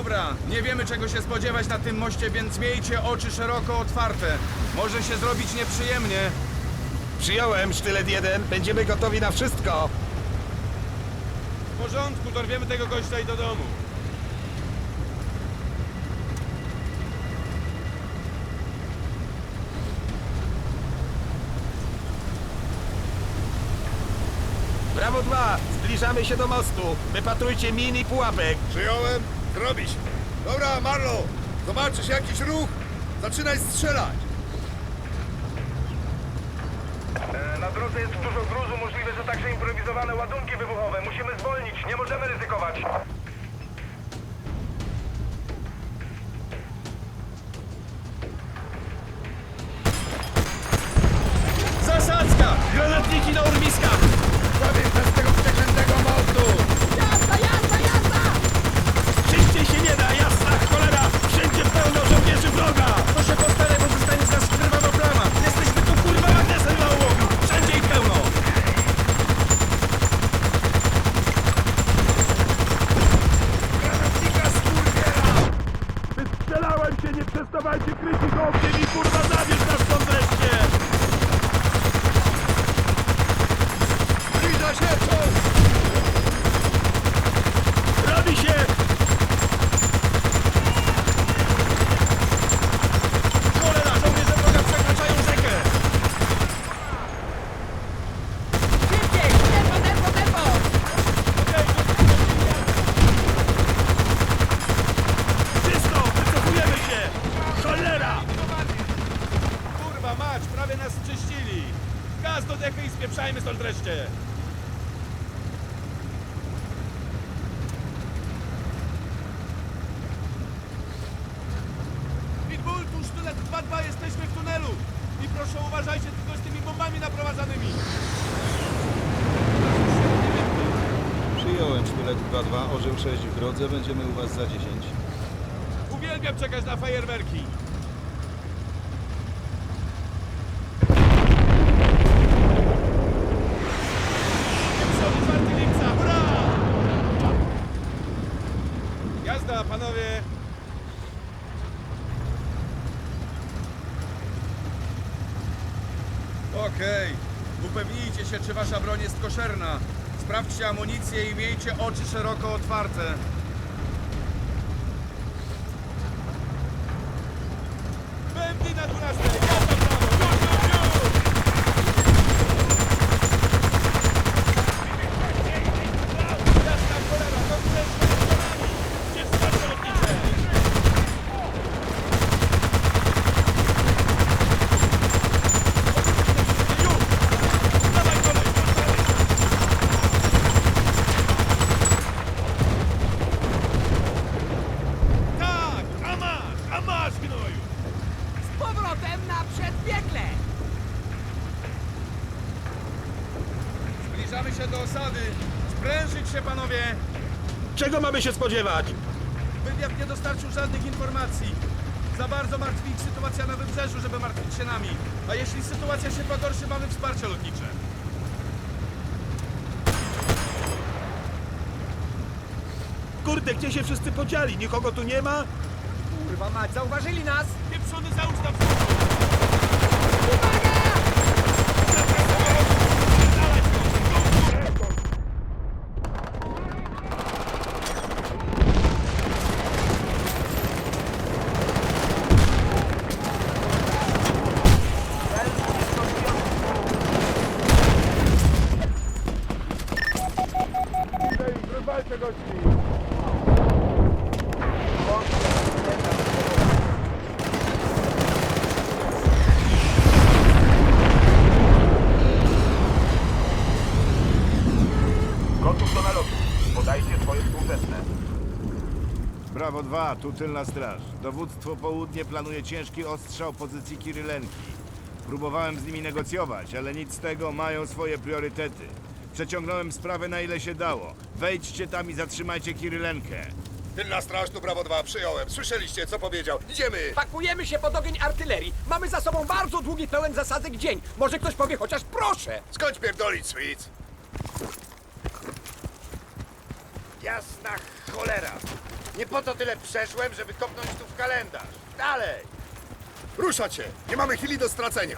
Dobra, nie wiemy czego się spodziewać na tym moście, więc miejcie oczy szeroko otwarte. Może się zrobić nieprzyjemnie. Przyjąłem sztylet jeden, będziemy gotowi na wszystko. W porządku, dorwiemy tego gościa i do domu. Brawo 2, zbliżamy się do mostu. Wypatrujcie min i pułapek. Przyjąłem, zrobi się. Dobra, Marlo, zobaczysz jakiś ruch, zaczynaj strzelać. E, Na drodze jest dużo gruzu, możliwe, że także improwizowane ładunki wybuchowe. Musimy zwolnić, nie możemy ryzykować. Przestawajcie kryć ich ogniem i kurwa zabierz nas stąd wreszcie! Zbliża się, czołg. Robi się! Cholera, żołnierze wroga przekraczają rzekę! Szybciej! Tempo, tempo, tempo! Czysto! Wycofujemy się! Cholera! Kurwa mać, prawie nas czyścili! Gaz do dechy i spieprzajmy stąd wreszcie! Pitbull, tu sztylet 2-2, jesteśmy w tunelu! I proszę uważajcie tylko z tymi bombami naprowadzanymi! Przyjąłem sztylet 2-2, orzeł 6 w drodze, będziemy u was za 10. Uwielbiam czekać na fajerwerki! Się, czy wasza broń jest koszerna. Sprawdźcie amunicję i miejcie oczy szeroko otwarte. Bębny na 12, jazda w prawo, już, już, już! Jasna cholera, konkurencja jest za nami! Gdzie wsparcie lotnicze? Już! Dawaj kolej, Tak! A masz, a masz, gnoju! Z powrotem na przedpiekle! Zbliżamy się do osady. Sprężyć się, panowie! Czego mamy się spodziewać? Wywiad nie dostarczył żadnych informacji. Za bardzo martwi ich sytuacja na wybrzeżu, żeby martwić się nami. A jeśli sytuacja się pogorszy, mamy wsparcie lotnicze. Kurde, gdzie się wszyscy podzieli? Nikogo tu nie ma? Kurwa mać, zauważyli nas! Pieprzony załóż tam Rozwalcie gości. Podajcie swoje współczesne. Brawo 2, tu tylna straż. Dowództwo południe planuje ciężki ostrzał pozycji Kirylenki. Próbowałem z nimi negocjować, ale nic z tego, mają swoje priorytety. Przeciągnąłem sprawę na ile się dało. Wejdźcie tam i zatrzymajcie Kirylenkę. Tylna straż tu Brawo 2, przyjąłem. Słyszeliście, co powiedział. Idziemy! Pakujemy się pod ogień artylerii. Mamy za sobą bardzo długi, pełen zasadzek dzień. Może ktoś powie chociaż proszę. Skończ pierdolić, Sweet! Jasna cholera! Nie po to tyle przeszłem, żeby kopnąć tu w kalendarz. Dalej! Ruszacie! Nie mamy chwili do stracenia!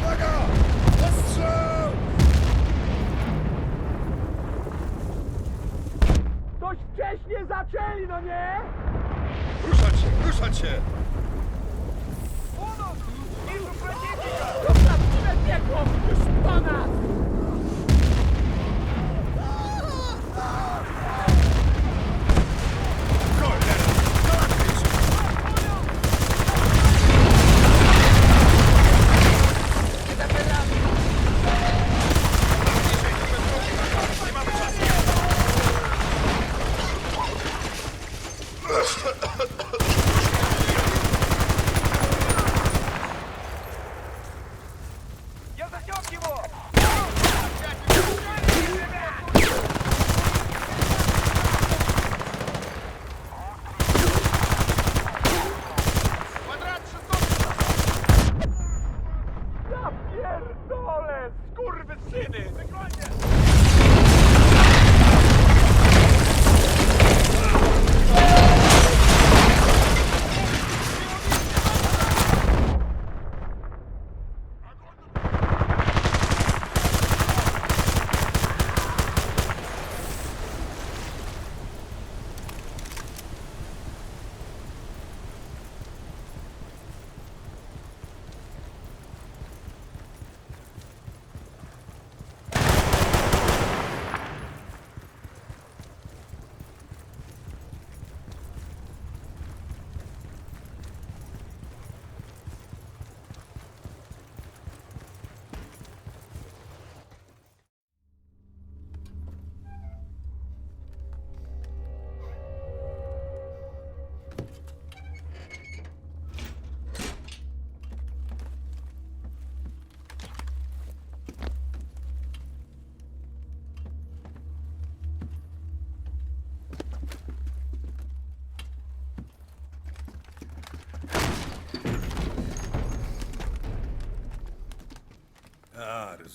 Uwaga! Ostrzał! Wcześniej zaczęli, no nie? Ruszać się! Ruszać się! To prawdziwe piekło! Już po nas! Cholera! Załatwię się! Nie mamy czasu! Ja pierdolę, skurwysyny! A,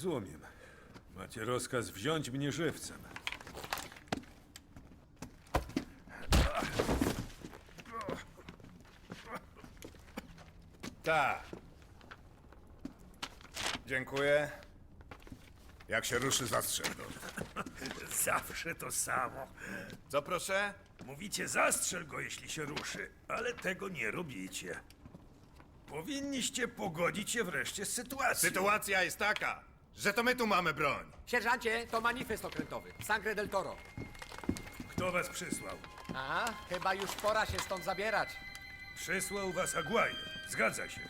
rozumiem. Macie rozkaz wziąć mnie żywcem. Tak. Dziękuję. Jak się ruszy, zastrzel go. Zawsze to samo. Co proszę? Mówicie, zastrzel go, jeśli się ruszy, ale tego nie robicie. Powinniście pogodzić się wreszcie z sytuacją. Sytuacja jest taka, że to my tu mamy broń. Sierżancie, to manifest okrętowy. Sangre del Toro. Kto was przysłał? A, chyba już pora się stąd zabierać. Przysłał was Aguaje. Zgadza się.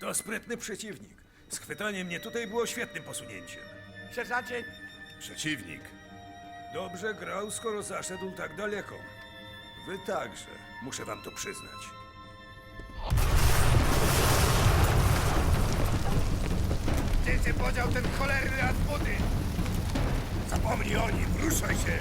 To sprytny przeciwnik. Schwytanie mnie tutaj było świetnym posunięciem. Sierżancie, Przeciwnik. Dobrze grał, skoro zaszedł tak daleko. Wy także, muszę wam to przyznać. Gdzie podział ten cholerny Rasputin? Zapomnij o nim! Ruszaj się!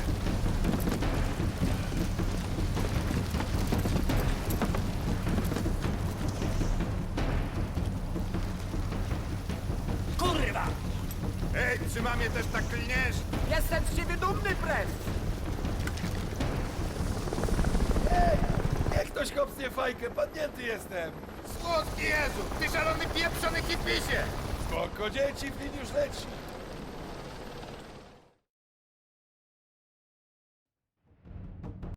kurwa! Ej, czy mamie też tak klniesz? Jestem z ciebie dumny, pres! Niech ktoś kopsnie fajkę, padnięty jestem! Słodki Jezu, ty szalony pieprzony hipisie! Spoko, dzieci, film już leci!